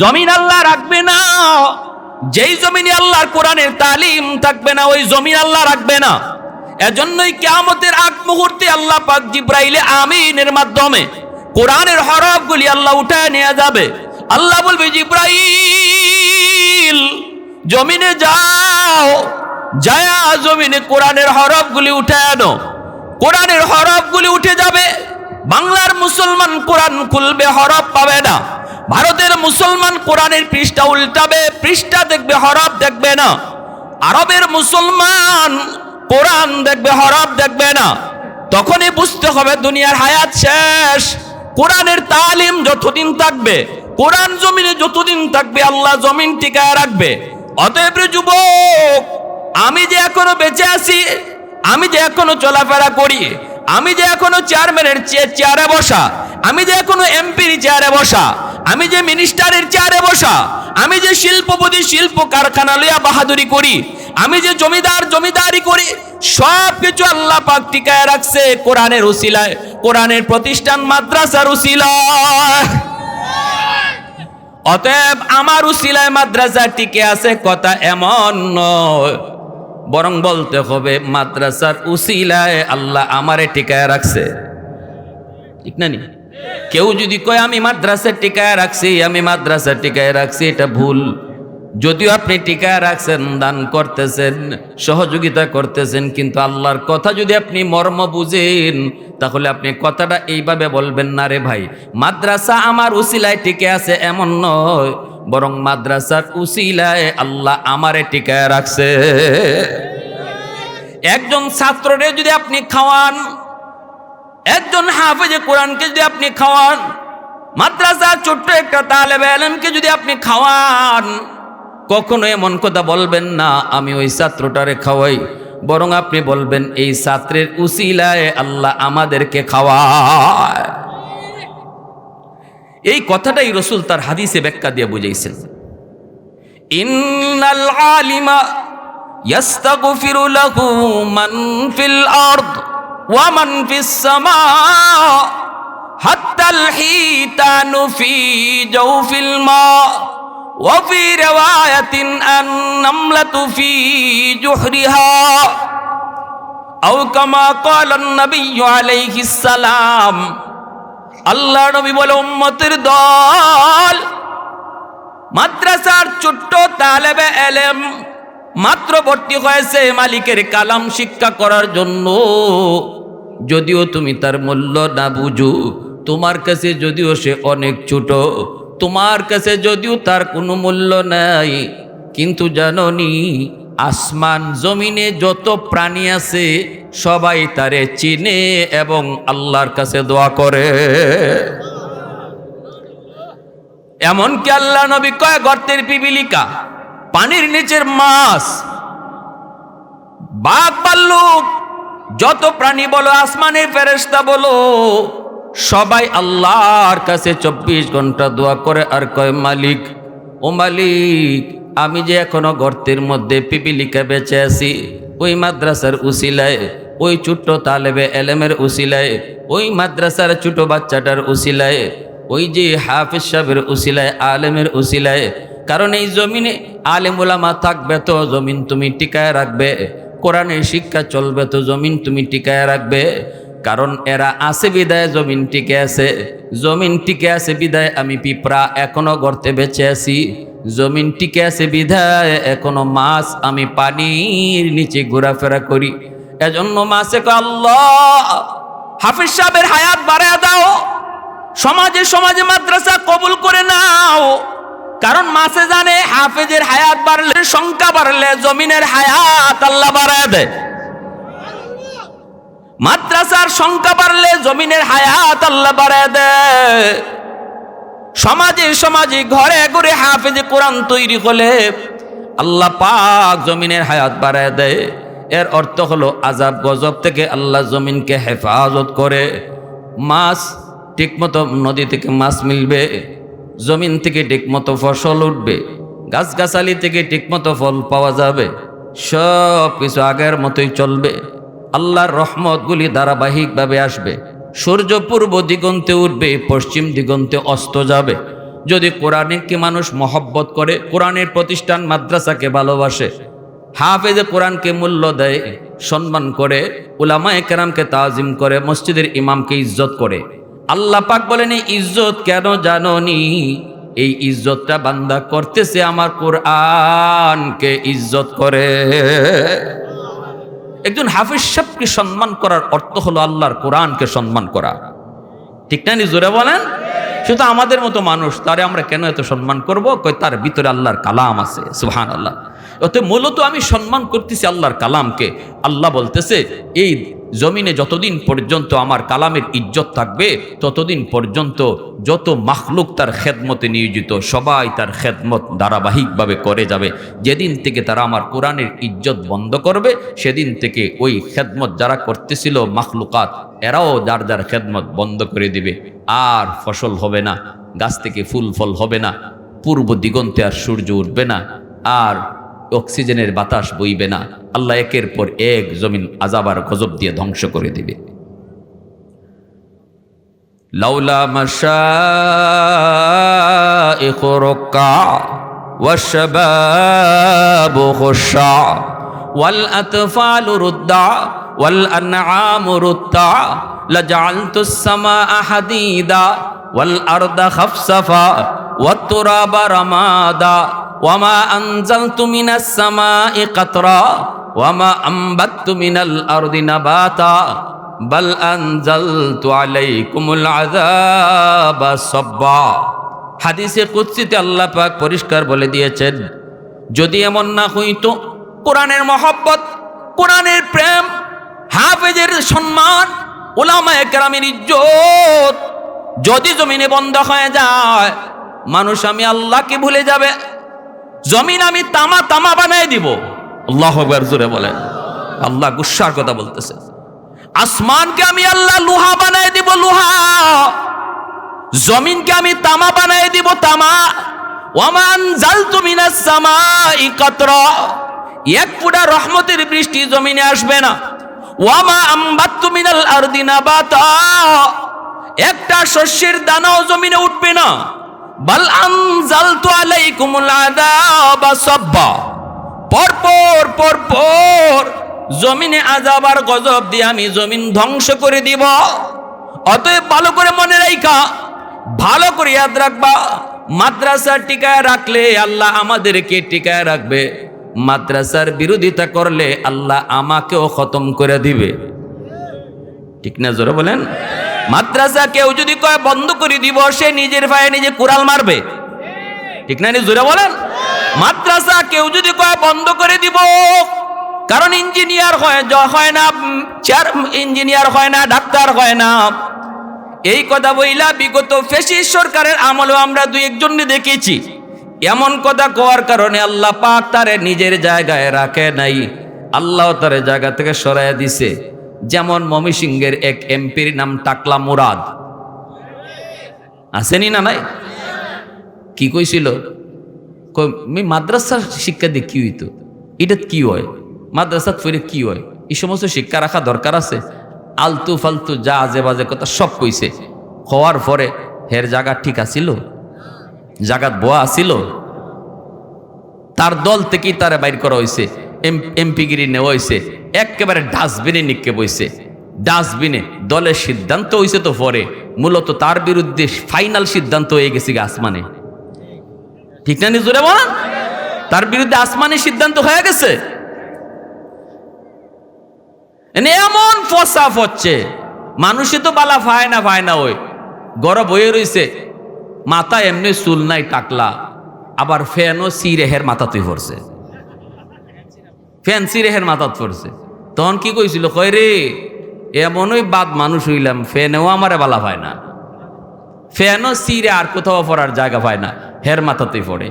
জমিন আল্লাহ রাখবে না। যেই জমিনে আল্লাহর কোরআনের তালিম থাকবে না, ওই জমিন আল্লাহ রাখবে না। এজন্যই কেয়ামতের আগ মুহূর্তে আল্লাহ পাক জিব্রাইলে আমিনের মাধ্যমে কোরআনের হরফগুলি আল্লাহ উঠায় নিয়ে যাবে। আল্লাহ বলবে, জিব্রাইল, জমিনে যাও, যায়া জমিনে কোরআনের হরফগুলি উঠে আনো। কোরআনের হরফগুলি উঠে যাবে, বাংলার মুসলমান কোরআন খুলবে, হরফ পাবে না। ভারতের মুসলমান কোরআনের পৃষ্ঠা উল্টাবে, পৃষ্ঠা দেখবে হরফ দেখবে না। আরবের মুসলমান কোরআন দেখবে, হরফ দেখবে না। তখনই বুঝতে হবে দুনিয়ার হায়াত শেষ। কোরআনের তালিম যতদিন থাকবে, কোরআন জমিনে যতদিন থাকবে, আল্লাহ জমিন টিকায় রাখবে। অতএব যুবক, আমি যে এখনও বেঁচে আছি, আমি যে এখনও চলাফেরা করি, আমি যে এখনও চেয়ারম্যানের চেয়ারে বসা, আমি যে এখনও এমপির চেয়ারে বসা আমি যে মিনিস্টারের চেয়ারে বসা, আমি যে শিল্পপতি শিল্প কারখানা লইয়া বাহাদুরি করি, আমি যে জমিদার, জমিদারি করি সব কিছু আল্লাহ পাক টিকায় রাখছে কোরআনের উসিলায়, কোরআনের প্রতিষ্ঠান, মাদ্রাসার উসিলায়। অতএব আমার উসিলায় মাদ্রাসা টিকে আছে কথা এমন নয়, বরং বলতে হবে মাদ্রাসার উসিলায় আল্লাহ আমারে টিকায় রাখছে। ঠিক না নি? কেউ যদি কয়, আমি মাদ্রাসা টিকায় রাখছি, আমি মাদ্রাসা টিকায় রাখছি, এটা ভুল। যদিও আপনি টিকায় রাখছেন, দান করতেছেন, সহযোগিতা করতেছেন, কিন্তু আল্লাহর কথা যদি আপনি মর্ম বুঝেন, তাহলে আপনি কথাটা এইভাবে বলবেন, না রে ভাই, মাদ্রাসা আমার উসিলায় টিকে আছে এমন নয়, বরং মাদ্রাসার উসিলায় আল্লাহ আমারে টিকায় রাখছে। একজন ছাত্ররে যদি আপনি খাওয়ান একজন হাফেজে কোরআনকে যদি আপনি খাওয়ান মাদ্রাসার ছোট্ট একটা তালেবে আলমকে যদি আপনি খাওয়ান, কখনো এমন কথা বলবেন না, আমি ওই ছাত্রটারে খাওয়াই, বরং আপনি বলবেন, এই ছাত্রের উসিলায় আল্লাহ আমাদেরকে খাওয়ায়। এই কথাটাই রসুল তার হাদিসে ব্যাখ্যা দিয়ে বুঝাইছেন। ইন্নাল আলিমা ইয়াস্তাগফিরু লাহু মান ফিল আরদ। ওয়া মান ফিস সামা হাত্তাল হিতানু ফি জাওফিল মা وفي رواية النملة في جحرها أو كما قال النبي عليه السلام আল্লাহ নবী বলে উম্মতের দল মাদ্রাসার ছোট্ট তালেবে এলেম মাত্র ভর্তি হয়েছে মালিকের কালাম শিক্ষা করার জন্য। যদিও তুমি তার মূল্য না বুঝু, তোমার কাছে যদিও সে অনেক ছোট, তোমার কাছে যদিও তার কোনো মূল্য নাই। কিন্তু জাননি, আসমান জমিনে যত প্রাণী আছে, সবাই তারে চিনে এবং আল্লাহর কাছে দোয়া করে। এমনকি আল্লাহ নবী কয়, গর্তের পিপিলিকা। পানির নিচের মাছ। বাঘ ভাল্লুক, যত প্রাণী বলো, আসমানের ফেরেশতা বলো, সবাই আল্লাহর কাছে চব্বিশ ঘণ্টা দোয়া করে আর কয়, মালিক, ও মালিক, আমি যে এখনও গর্তের মধ্যে পিপিলিকা বেঁচে আছি, ওই মাদ্রাসার উসিলায়, ওই ছোট্ট তালেবে এলেমের উসিলায়, ওই মাদ্রাসার ছোট বাচ্চাটার উসিলায়, ওই যে হাফিজ সাহেবের উসিলায়, আলেমের উসিলায় কারণ এই জমিনে আলেম ওলামা থাকবে তো, জমিন তুমি টিকায় রাখবে। কোরআনের শিক্ষা চলবে তো, জমিন তুমি টিকায় রাখবে। কারণ এরা আছে বিদায়, জমিন টিকে আছে। জমিন টিকে আছে বিদায়, আমি পিঁপড়া এখনও গর্তে বেঁচে আছি। জমিন টিকে আছে বিধায় এখনও মাছ আমি পানির নিচে ঘোরাফেরা করি। এজন্য মাছে আল্লাহ, হাফিজ সাহেবের হায়াত বাড়ায় দাও। সমাজে সমাজে মাদ্রাসা কবুল করে নাও। কারণ মাসে জানে হাফেজের হায়াত বাড়লে, সংখ্যা বাড়লে, জমিনের হায়াত আল্লাহ বাড়ায় দেয়। মাদ্রাসার সংখ্যা বাড়লে, জমিনের হায়াত আল্লাহ বাড়ায় দেয়। সমাজে সমাজে, ঘরে ঘরে হাফেজে কোরআন তৈরি হলে আল্লাহ পাক জমিনের হায়াত বাড়ায় দেয়। এর অর্থ হলো আজাব গজব থেকে আল্লাহ জমিনকে হেফাজত করে। মাছ ঠিকমতো নদী থেকে মাছ মিলবে। জমিন থেকে ঠিকমতো ফসল উঠবে, গাছগাছালি থেকে ঠিকমতো ফল পাওয়া যাবে, সব কিছু আগের মতোই চলবে। আল্লাহর রহমতগুলি ধারাবাহিকভাবে আসবে, সূর্য পূর্ব দিগন্তে উঠবে, পশ্চিম দিগন্তে অস্ত যাবে। যদি কোরআনকে মানুষ মহব্বত করে, কোরআনের প্রতিষ্ঠান মাদ্রাসাকে ভালোবাসে, হাফেজে কোরআনকে মূল্য দেয়, সম্মান করে, উলামায়ে কেরামকে তাজিম করে, মসজিদের ইমামকে ইজ্জত করে আল্লাহ পাক বলেন, এই ইজ্জত কেন জাননি? এই ইজ্জতটা বান্দা করতেছে আমার কোরআনকে ইজ্জত করে। একজন হাফিজ সাহেবকে সম্মান করার অর্থ হলো আল্লাহর কোরআনকে সম্মান করা। ঠিক না জোরে বলেন। শুধু আমাদের মতো মানুষ, তারে আমরা কেন এত সম্মান করব? কই তার ভিতরে আল্লাহর কালাম আছে সুহান আল্লাহ অত মূলত আমি সম্মান করতেছি আল্লাহর কালামকে। আল্লাহ বলতেছে, এই জমিনে যতদিন পর্যন্ত আমার কালামের ইজ্জত থাকবে, ততদিন পর্যন্ত যত মাখলুক তার খেদমতে নিয়োজিত, সবাই তার খেদমত ধারাবাহিকভাবে করে যাবে। যেদিন থেকে তারা আমার কোরআনের ইজ্জত বন্ধ করবে, সেদিন থেকে ওই খেদমত যারা করতেছিল মাখলুকাত, এরাও যার যার খেদমত বন্ধ করে দিবে। আর ফসল হবে না, গাছ থেকে ফুল ফল হবে না, পূর্ব দিগন্তে আর সূর্য উঠবে না। আর অক্সিজেনের বাতাস বইবে না আল্লাহ একের পর এক জমিন আজাবার গজব দিয়ে ধ্বংস করে দিবে লাউলা مشائخ ركع والشباب خشع والأطفال ردع والأنعام رتع لجعلت السماء حديدا والأرض خفصفا والتراب رمادا وما أنزلت من السماء قطرا وما أنبت من الأرض نباتا بل أنزلت عليكم العذاب صبا হাদিসে কুৎসিতে আল্লাহ পাক পরিষ্কার বলে দিয়েছেন যদি এমন না হইতো কোরআনের মহব্বত কোরআনের প্রেম হাফেজের সম্মান ওলামায়ে কেরামের ইজ্জত যদি জমিনে বন্ধ হয়ে যায় মানুষ আমি আল্লাহকে ভুলে যাবে। জমিন আমি তামা তামা বানাই দিব। আল্লাহ আকবার জোরে বলেন। আল্লাহ গুসার কথা বলতেছে। আসমানকে আমি আল্লাহ লোহা বানাই দিব, লোহা। জমিনকে আমি তামা বানাই দিব, তামা। ওয়ামান জালতু মিনাস সামাই কাতরা। এক ফুটা রহমতের বৃষ্টি জমিনে আসবে না। ওয়ামা আম্বাত্তু মিনাল আরদি নাবাতা। একটা শস্যের দানাও জমিনে উঠবে না। বাল আনজালতু আলাইকুমুল আযাবা সাব্বা। পর পর পর পর জমিনে আযাব আর গজব দিয়ে আমি জমিন ধ্বংস করে দিব। অতএব ভালো করে মনে রাখা ভালো করে ইয়াদ রাখবা। মাদ্রাসা টিকায় রাখলে আল্লাহ আমাদেরকে টিকায় রাখবে। মাদ্রাসার বিরোধিতা করলে আল্লাহ আমাকেও খতম করে দিবে। ঠিক না জোরে বলেন? মাদ্রাসা কেউ যদি কয়, বন্ধ করে দিব সে নিজের ভাইয়ে নিজে কুড়াল মারবে। ঠিক না জোরে বলেন। মাদ্রাসা কেউ যদি কয়, বন্ধ করে দিব কারণ ইঞ্জিনিয়ার হয় হয় না চেয়ার ইঞ্জিনিয়ার হয় না, ডাক্তার হয় না। এই কথা বইলা বিগত ফেসিস সরকারের আমলেও আমরা দুই একজনকে দেখেছি। এমন কথা কোয়ার কারণে আল্লাহ পাক তারে নিজের জায়গায় রাখে নাই। আল্লাহ তারে জায়গা থেকে সরাইয়া দিছে। যেমন মমিসিংহের এক এমপির নাম টাকলা মুরাদ। আসেনি না নাই কি কইছিল? মাদ্রাসার শিক্ষা দিয়ে কি হইতো? এটা কি হয়? মাদ্রাসাত ফিরে কি হয়? এই সমস্ত শিক্ষা রাখা দরকার আছে? আলতু ফালতু যা আজে বাজে কথা সব কইছে। হওয়ার পরে হের জায়গা ঠিক আছিল? জাগাত বোয়া আছিল? তার দল থেকেই তারে বাইর করা হয়েছে এমপিগিরি নেওয়া হয়েছে একেবারে ডাস্টবিনে নিক্ষেপ হয়েছে ডাস্টবিনে দলের সিদ্ধান্ত হয়েছে তো পরে। মূলত তার বিরুদ্ধে ফাইনাল সিদ্ধান্ত হয়ে গেছে আসমানে। ঠিক না নিজরে বলেন? তার বিরুদ্ধে আসমানে সিদ্ধান্ত হয়ে গেছে। এমন ফসাফ হচ্ছে মানুষে তো বালা ফায় না ফায় না ওই। গরব হয়ে রইছে। মাথা এমনি চুল নাই, টাকলা। আবার ফ্যানও সি রেহের মাথাতেই পড়ছে ফ্যান সি রেহের মাথাত পড়ছে। তখন কি কইছিল? কয় রে, এমনই বাদ মানুষ হইলাম, ফ্যানেও আমারে বালা পায় না। ফ্যানও সিরে আর কোথাও পড়ার জায়গা পায় না, হের মাথাতেই পড়ে।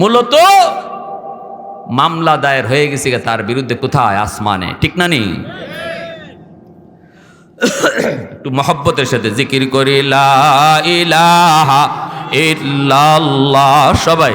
মূলত মামলা দায়ের হয়ে গেছে তার বিরুদ্ধে কোথায়? আসমানে। ঠিক না নি? একটু মহব্বতের সাথে জিকির করি ইলাহা ইল্লাল্লাহ, সবাই।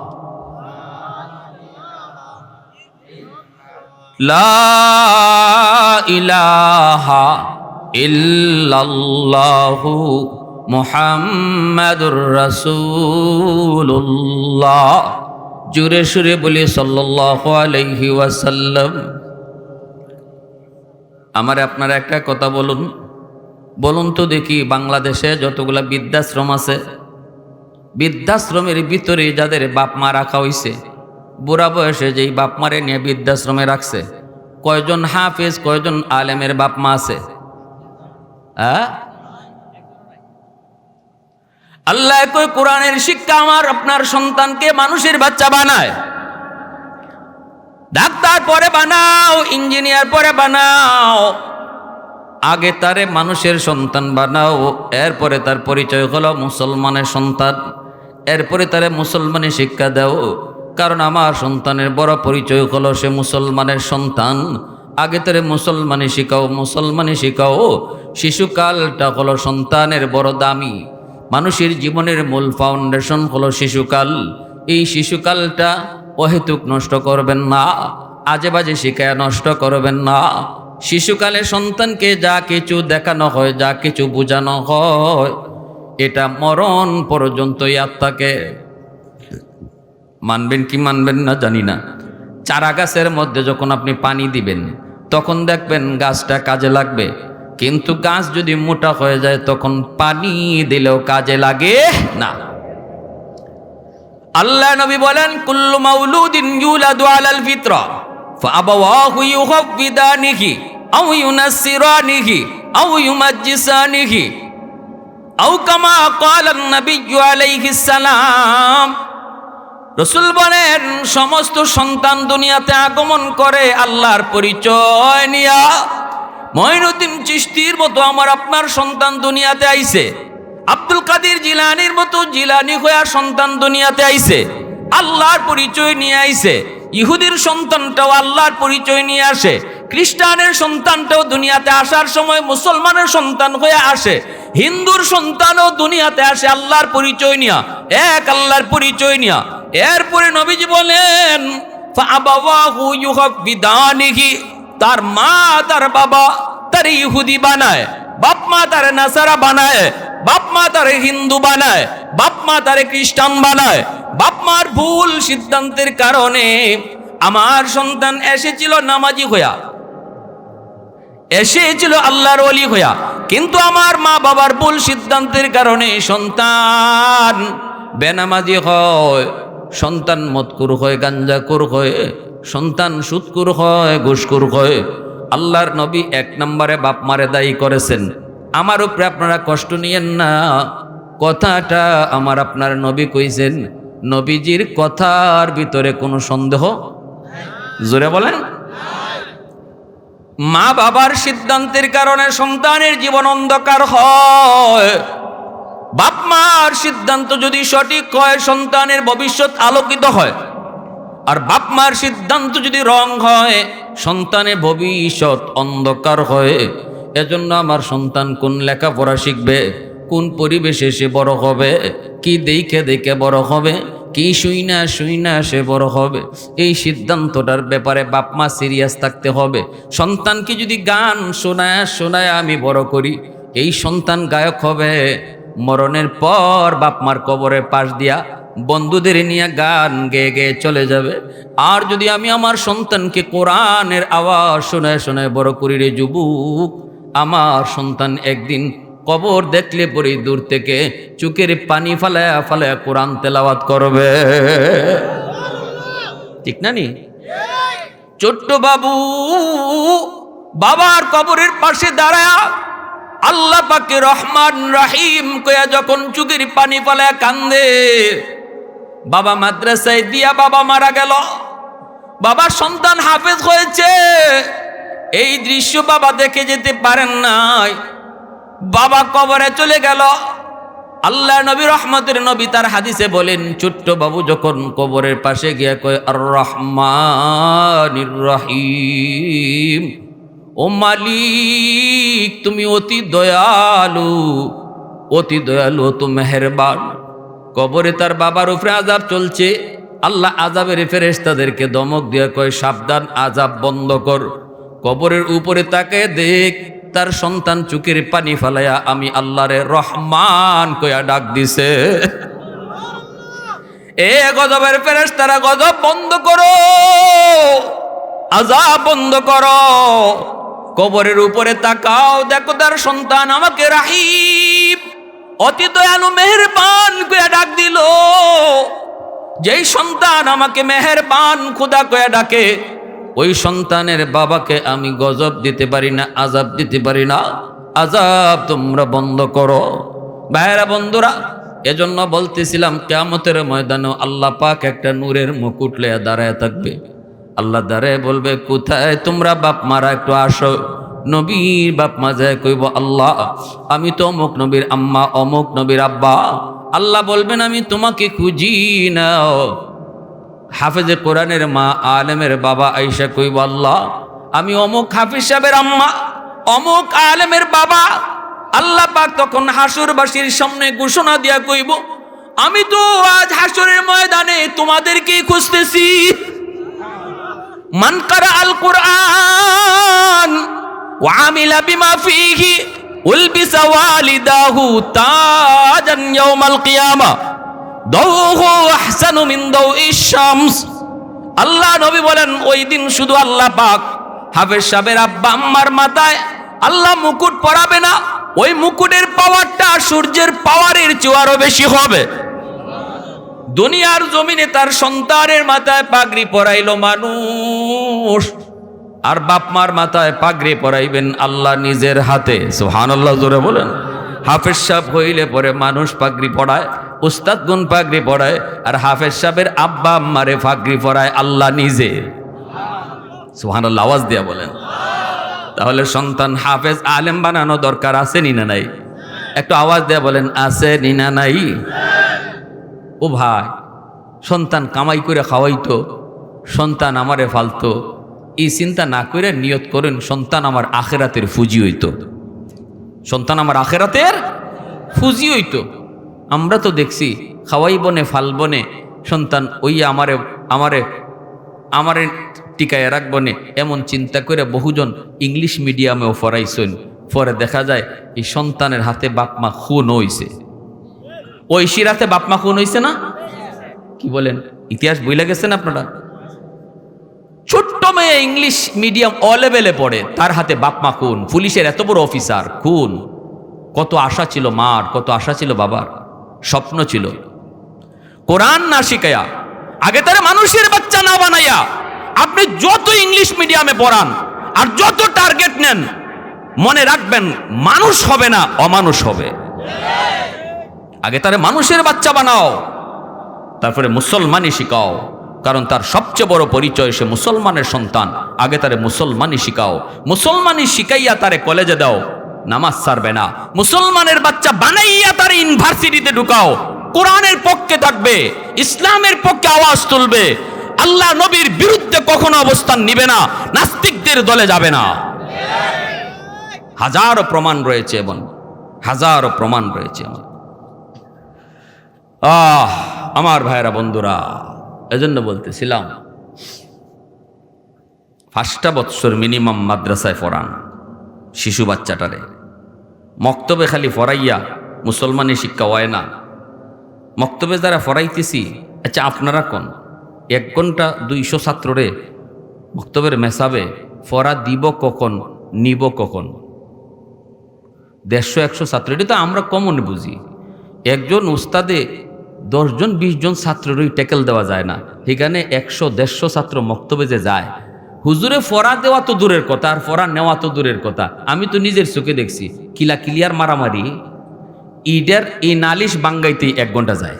ইলাহা ইল্লাল্লাহু মুহাম্মাদুর রাসূলুল্লাহ। জুরে সুরে বলি আলাইহি ওয়াসাল্লাম। আমার আপনারা একটা কথা বলুন। বলুন তো দেখি, বাংলাদেশে যতগুলা বৃদ্ধাশ্রম আছে, বৃদ্ধাশ্রমের ভিতরে যাদের বাপ মা রাখা হইছে বুড়া বয়সে যেই বাপ মারে নিয়ে বৃদ্ধাশ্রমে রাখছে, কয়জন হাফেজ, কয়জন আলেমের বাপ মা আছে? আল্লাহ কই কোরআনের শিক্ষা আমার, আপনার সন্তানকে মানুষের বাচ্চা বানায়। ডাক্তার পরে বানাও, ইঞ্জিনিয়ার পরে বানাও, আগে তারে মানুষের সন্তান বানাও, এরপরে তার পরিচয় হলো মুসলমানের সন্তান, এরপরে তারে মুসলমানের শিক্ষা দাও। কারণ আমার সন্তানের বড় পরিচয় হলো সে মুসলমানের সন্তান। আগে তারে মুসলমানে শিখাও মুসলমানে শিখাও। শিশুকালটা হলো সন্তানের বড় দামি। মানুষের জীবনের মূল ফাউন্ডেশন হলো শিশুকাল। এই শিশুকালটা অহেতুক নষ্ট করবেন না আজে বাজে শিখায় নষ্ট করবেন না। শিশুকালে সন্তানকে যা কিছু দেখানো হয়, যা কিছু বোঝানো হয়, এটা মরণ পর্যন্ত আত্মাকে। মানবেন কি মানবেন না জানি না। চারা গাছের মধ্যে যখন আপনি পানি দিবেন, তখন দেখবেন গাছটা কাজে লাগবে। কিন্তু গাছ যদি মোটা হয়ে যায়, তখন পানি দিলেও কাজে লাগে না। আল্লাহ নবী বলেন, কুল্লু মাউলুদিন ইউলাদু আলাল ফিতরা, ফাআবাওয়াহু ইউহাফিদানিহি আও ইউনাসসিরানিহি, আও ইউমাজ্জিসানিহি, আও কামা ক্বালা আন-নাবিয়্যু আলাইহিস সালাম। রসুল বলেন, সমস্ত সন্তান দুনিয়াতে আগমন করে আল্লাহর পরিচয় নিয়া মঈনুদ্দিন চিস্তির মতো আমার আপনার সন্তান দুনিয়াতে আইছে। আব্দুল কাদের জিলানির মতো জিলানি হইয়া সন্তান দুনিয়াতে আইছে। আল্লাহর পরিচয় নিয়ে আইছে। ইহুদির সন্তানটাও আল্লাহর পরিচয় নিয়ে আসে। খ্রিস্টানের সন্তানটাও দুনিয়াতে আসার সময় মুসলমানের সন্তান হয়ে আসে। হিন্দুর সন্তানও দুনিয়াতে আসে আল্লাহর পরিচয় নিয়া, এক আল্লাহর পরিচয় নিয়া। এরপরে নবীজি বলেন তার মা, তার বাবা, তার ইহুদি বানায়, বাপ মা তার নাসারা বানায়, বাপ মা তার হিন্দু বানায়, বাপ মা তার খ্রিস্টান বানায়। বাপ মার ভুল সিদ্ধান্তের কারণে আমার সন্তান এসেছিল নামাজি হইয়া, এসেছিল আল্লাহর অলি হইয়া। কিন্তু আমার মা বাবার ভুল সিদ্ধান্তের কারণে সন্তান বেনামাজি হয়। সন্তান মতকুর হয় গাঞ্জাকুর হয়, সন্তান সুৎকুর হয় ঘুষকুর হয়। আল্লাহর নবী এক নম্বরে বাপ মারে দায়ী করেছেন। আমার উপরে আপনারা কষ্ট নিয়েন না। কথাটা আমার আপনার নবী কইছেন, নবীজির কথার ভিতরে কোনো সন্দেহ? জোরে বলেন। মা বাবার সিদ্ধান্তের কারণে সন্তানের জীবন অন্ধকার হয়। বাপ মার সিদ্ধান্ত যদি সঠিক হয়, সন্তানের ভবিষ্যৎ আলোকিত হয়। আর বাপ মার সিদ্ধান্ত যদি রং হয়, সন্তানের ভবিষ্যৎ অন্ধকার হয়। এজন্য আমার সন্তান কোন লেখাপড়া শিখবে, কোন পরিবেশে সে বড় হবে, কি দেখে দেখে বড় হবে, কি শুই না শুই না সে বড় হবে। এই সিদ্ধান্তটার ব্যাপারে বাপ মা সিরিয়াস থাকতে হবে। সন্তানকে যদি গান শোনায় শোনায় আমি বড় করি, এই সন্তান গায়ক হবে মরণের পর বাপ মার কবরের পাশ দিয়া বন্ধুদের নিয়ে গান গেয়ে গেয়ে চলে যাবে। আর যদি আমি আমার সন্তানকে কোরআনের আওয়াজ শোনায় শোনায় বড় করি রে যুবক, আমার সন্তান একদিন কবর দেখলে পরে দূর থেকে চুকের পানি ফালায়া ফালায়া কোরআন তেলাওয়াত করবে। ঠিক না নি? ছোট্ট বাবু, বাবার কবরের পাশে দাঁড়ায় আল্লাহ পাকে রহমান রাহিম কয়া যখন চুকের পানি ফালায়া কান্দে, বাবা মাদ্রাসায় দিয়া বাবা মারা গেল। বাবার সন্তান হাফেজ হয়েছে। এই দৃশ্য বাবা দেখে যেতে পারেন নাই। বাবা কবরে চলে গেল। আল্লাহ নবী রহমতের নবী তার হাদিসে বলেন, ছোট্ট বাবু যখন কবরের পাশে গিয়ে কয়, আর রহমান রহিম। ও মালিক, তুমি অতি দয়ালু অতি দয়ালু তো মেহেরবান। কবরে তার বাবার উপরে আজাব চলছে। আল্লাহ আজাবের ফেরেস তাদেরকে দমক দিয়ে কয়, সাবধান আজাব বন্ধ কর। কবরের উপরে তাকে দেখ, তার সন্তান চুকের পানি ফালাইয়া আমি আল্লাহরে রহমান কয়া ডাক দিছে। এ গজবের ফেরেস তারা গজব বন্ধ করো আজাব বন্ধ করো। কবরের উপরে তাকাও, দেখো তার সন্তান আমাকে রাহিব। অতি দয়ালু মেহেরবান কয়া ডাক দিল। যেই সন্তান আমাকে মেহেরবান খুদা কয়া ডাকে, ওই সন্তানের বাবাকে আমি গজব দিতে পারি না আজাব দিতে পারি না। আজাব তোমরা বন্ধ করো। ভাইয়েরা, বন্ধুরা, এজন্য বলতেছিলাম কেমতের ময়দানে আল্লাহ পাক একটা নূরের মুকুট লইয়া দাঁড়ায় থাকবে। আল্লাহ দাঁড়ায় বলবে, কোথায় তোমরা বাপ মারা একটু আসো? নবীর বাপ মা যায় কইব, আল্লাহ, আমি তো অমুক নবীর আম্মা, অমুক নবীর আব্বা। আল্লাহ বলবেন, আমি তোমাকে খুঁজি নাও হাফেজে কোরআনের মা আলেমের বাবা আইসা কইব, আল্লাহ, আমি অমুক হাফিজ সাহেবের আম্মা, অমুক আলেমের বাবা। আল্লাহ পাক তখন হাসুরবাসীর সামনে ঘোষণা দিয়া কইব, আমি তো আজ হাসুরের ময়দানে তোমাদেরকেই খুঁজতেছি। মান কারা আল কোরআন وعمل بما فيه ألبس والداه تاجا يوم القيامة ضوءه أحسن من ضوء الشمس আল্লাহ নবী বলেন ওই দিন শুধু আল্লাহ পাক হাফেজ সাহেবের আব্বা আম্মার মাথায় আল্লাহ মুকুট পরাবে না ওই মুকুটের পাওয়ারটা সূর্যের পাওয়ারের চেয়ে আরো বেশি হবে দুনিয়ার জমিনে তার সন্তানের মাথায় পাগড়ি পরাইল মানুষ। আর বাপ মার মাথায় পাগড়ি পরাইবেন আল্লাহ নিজের হাতে। সুহানাল্লাহ জোরে বলেন। হাফেজ সাহেব হইলে পরে মানুষ পাগড়ি পড়ায় উস্তাদ গুন পাগড়ি পড়ায় আর হাফেজ সাহেবের আব্বা আম্মারে পাগড়ি পড়ায় আল্লাহ নিজে। সুহানাল্লাহ আওয়াজ দিয়া বলেন। তাহলে সন্তান হাফেজ আলেম বানানো দরকার আছে নিনা নাই? একটু আওয়াজ দেয়া বলেন, আছে নিনা নাই? ও ভাই, সন্তান কামাই করে খাওয়াইতো, সন্তান আমারে ফালতো। এই চিন্তা না করে নিয়ত করেন, সন্তান আমার আখেরাতের ফুজি হইতো। সন্তান আমার আখেরাতের ফুজি হইতো। আমরা তো দেখছি খাওয়াই বনে ফাল বনে সন্তান ওই আমারে আমারে আমারে টিকায় রাখব নে এমন চিন্তা করে বহুজন ইংলিশ মিডিয়ামেও ফরাইছেন। পরে দেখা যায়, এই সন্তানের হাতে বাপমা খুন হইছে। ওই শিরাতে বাপমা খুন হইছে না? কি বলেন? ইতিহাস বইলে গেছেন আপনারা? ছোট্ট মেয়ে ইংলিশ মিডিয়াম অ লেভেলে পড়ে, তার হাতে বাপমা খুন, পুলিশের এত বড় অফিসার, খুন। কত আশা ছিল মার, কত আশা ছিল বাবার, স্বপ্ন ছিল। কোরআন না শিখায়া, আগে তারা মানুষের বাচ্চা না বানাইয়া, আপনি যত ইংলিশ মিডিয়ামে পড়ান, আর যত টার্গেট নেন, মনে রাখবেন মানুষ হবে না, অমানুষ হবে। আগে তারে মানুষের বাচ্চা বানাও। তারপরে মুসলমানই শিখাও। কারণ তার সবচেয়ে বড় পরিচয় সে মুসলমানের সন্তান। আগে তারে মুসলমানই শিখাও। মুসলমানই শিখাইয়া তারে কলেজে দাও। নামাজ ছাড়বে না। মুসলমানের বাচ্চা বানাইয়া তারে ইউনিভার্সিটিতে ঢুকাও। কোরআনের পক্ষে থাকবে। ইসলামের পক্ষে আওয়াজ তুলবে। আল্লাহ নবীর বিরুদ্ধে কখনো অবস্থান নিবে না। নাস্তিকদের দলে যাবে না। হাজারো প্রমাণ রয়েছে এবং হাজারো প্রমাণ রয়েছে এমন। আহ, আমার ভাইরা বন্ধুরা, এজন্য বলতেছিলাম, পাঁচটা বৎসর মিনিমাম মাদ্রাসায় ফরান শিশু বাচ্চাটারে। মক্তবে খালি ফরাইয়া মুসলমানি শিক্ষা হয় না। মক্তবে যারা ফরাইতেছি আচ্ছা আপনারা কোন? এক ঘণ্টা দুইশো ছাত্ররে মক্তবের মেসাবে ফরা দিব কখন, নিব কখন? দেড়শো একশো ছাত্র, এটা তো আমরা কমন বুঝি। একজন উস্তাদে দশজন বিশ জন ছাত্রেরই ট্যাকেল দেওয়া যায় না। সেখানে একশো, দেড়শো ছাত্র মক্তবে যে যায়। হুজুরে ফরা দেওয়া তো দূরের কথা, আর ফরা নেওয়া তো দূরের কথা। আমি তো নিজের চোখে দেখছি, কিলা ক্লিয়ার মারামারি। ইডের এই নালিশ বাঙ্গাইতেই এক ঘণ্টা যায়।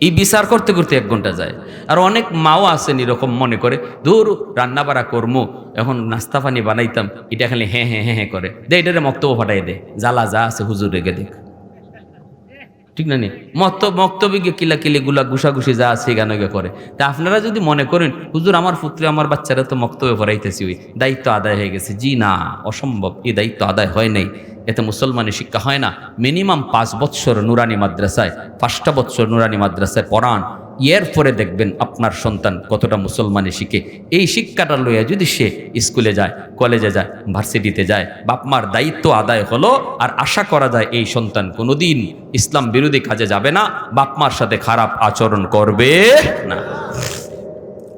এই বিচার করতে করতে এক ঘণ্টা যায়। আর অনেক মাও আছেন এরকম মনে করে দূর রান্না বাড়া কর্ম, এখন নাস্তা পানি বানাইতাম। এটা খালি হ্যাঁ হ্যাঁ হ্যাঁ হ্যাঁ করে। দে, এটারে মক্তব্য ফাটাই দে। জ্বালা যা আছে হুজুর রেগে দেখ। ঠিক না নি? মত মক্তব্যে গিয়ে কিলা কিলি গুলা ঘুষাঘুষি যা আছে গান করে। তা আপনারা যদি মনে করেন, হুজুর, আমার পুত্রে, আমার বাচ্চারা তো মক্তব্য ভরাইতেছি ওই, দায়িত্ব আদায় হয়ে গেছে। জি না, অসম্ভব, এই দায়িত্ব আদায় হয় নাই। এতে মুসলমানের শিক্ষা হয় না। মিনিমাম পাঁচ বৎসর নুরানি মাদ্রাসায়, পাঁচটা বৎসর নুরানি মাদ্রাসায় পড়ান। এর পরে দেখবেন আপনার সন্তান কতটা মুসলমানে শিখে। এই শিক্ষাটা লইয়া যদি সে স্কুলে যায়, কলেজে যায়, ভার্সিটিতে যায়, বাপমার দায়িত্ব আদায় হলো, আর আশা করা যায় এই সন্তান কোনোদিন ইসলাম বিরোধী কাজে যাবে না, বাপমার সাথে খারাপ আচরণ করবে না।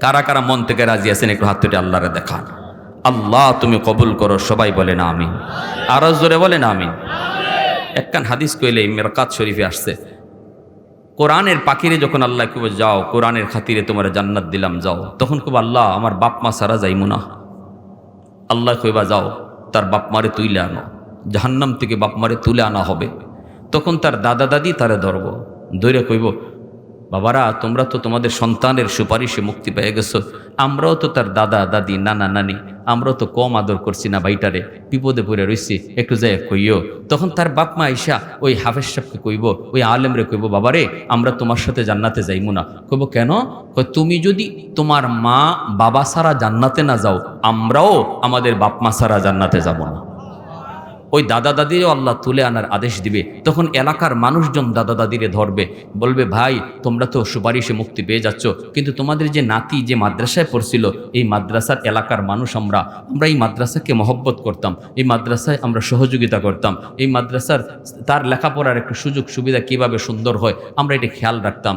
কারা কারা মন থেকে রাজি আছেন, একটু হাত তুলে আল্লাহরে দেখান। আল্লাহ তুমি কবুল করো, সবাই বলে না আমিন। আরও জোরে বলে না আমিন। একখান হাদিস কইলে মেরকাত শরীফে আসছে। কোরআনের পাখিরে যখন আল্লাহ কেউ যাও, কোরআনের খাতিরে তোমার জান্নাত দিলাম, যাও। তখন কেউ আল্লাহ, আমার বাপ মা সারা যাই না। আল্লাহ কইবা, যাও, তার বাপ মারে তুইলে আনো, জাহান্নাম থেকে বাপ মারে তুলে আনা হবে। তখন তার দাদা দাদি তারে ধরব। দৈরে কইব বাবারা, তোমরা তো তোমাদের সন্তানের সুপারিশে মুক্তি পেয়ে গেছো। আমরাও তো তার দাদা, দাদি, নানা, নানি। আমরাও তো কম আদর করছি না বাইটারে বিপদে পড়ে রইছি, একটু যাই কইও। তখন তার বাপ মা আইসা ওই হাফেজ সাহেবকে কইব, ওই আলেমরে কইব, বাবারে, আমরা তোমার সাথে জান্নাতে যাইমু না। কইব, কেন? তুমি যদি তোমার মা বাবা সারা জান্নাতে না যাও, আমরাও আমাদের বাপ মা সারা জান্নাতে যাব না। ওই দাদা দাদিরও আল্লাহ তুলে আনার আদেশ দিবে। তখন এলাকার মানুষজন দাদা দাদিরে ধরবে। বলবে, ভাই, তোমরা তো সুপারিশে মুক্তি পেয়ে যাচ্ছ। কিন্তু তোমাদের যে নাতি যে মাদ্রাসায় পড়ছিল, এই মাদ্রাসার এলাকার মানুষ আমরা। আমরা এই মাদ্রাসাকে মহব্বত করতাম। এই মাদ্রাসায় আমরা সহযোগিতা করতাম। এই মাদ্রাসার তার লেখাপড়ার একটু সুযোগ সুবিধা কীভাবে সুন্দর হয়, আমরা এটা খেয়াল রাখতাম।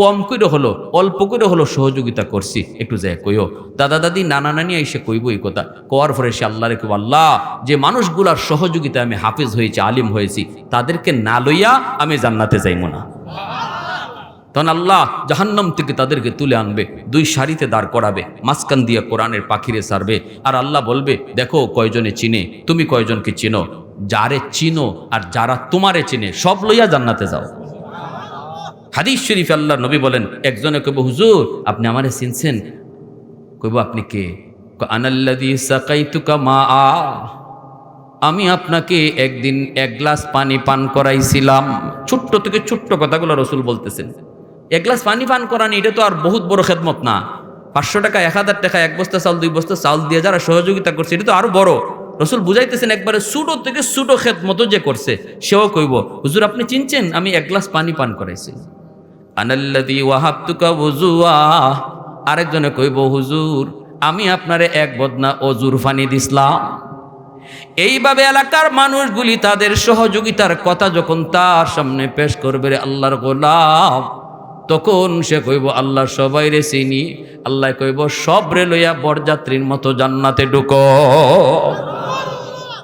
কম করে হলো, অল্প করে হলো সহযোগিতা করছি। একটু যায় কইও, দাদা দাদি, নানা নানি এসে কইব এই কথা। কোয়ার পরে সে আল্লাহ রেখে আল্লাহ, যে মানুষগুলার সহযোগিতা আমি হাফেজ হয়েছি আলিম হয়েছি তাদেরকে না লইয়া আমি জান্নাতে যাইব না। তখন আল্লাহ জাহান্নাম থেকে তাদেরকে তুলে আনবে দুই সারিতে দাঁড় করাবে মাঝখান দিয়ে কোরআনের পাখিরে সারবে আর আল্লাহ বলবে দেখো কয়জনে চিনে তুমি কয়জনকে চিনো? যারে চিনো আর যারা তোমারে চিনে সব লইয়া জান্নাতে যাও। হাদিস শরীফ আল্লাহ নবী বলেন একজনে কইব হুজুর আপনি আমারে চিনছেন কইব আপনি কে? কয়, আনাল্লাযী সাকাইতুকা মা আ আমি আপনাকে একদিন এক গ্লাস পানি পান করাইছিলাম। ছোট্ট থেকে ছোট্ট কথাগুলো রসুল বলতেছেন। এক গ্লাস পানি পান করানি, এটা তো আর বহুত বড় খেদমত না। পাঁচশো টাকা, এক হাজার টাকা, এক বস্তা চাউল দুই বস্তা চাউল দিয়ে যারা সহযোগিতা করছে, এটা তো আরও বড়। রসুল বুঝাইতেছেন একবারে সুটো থেকে সুটো মতো যে করছে, সেও কইব, হুজুর, আপনি চিনছেন? আমি এক গ্লাস পানি পান করাইছি। আনাল্লাদি ওয়াহাবতুকা ওজুয়া আরেকজনে কইব, হুজুর, আমি আপনারে এক বদনা অজুর ফানি দিসলাম এইভাবে এলাকার মানুষগুলি তাদের সহযোগিতার কথা যখন তার সামনে পেশ করবে আল্লাহর গোলাপ তখন সে কইব, আল্লাহ সবাই রে চিনি। আল্লাহ কইব, সব রে লইয়া বরযাত্রীর মতো জান্নাতে ঢুকো।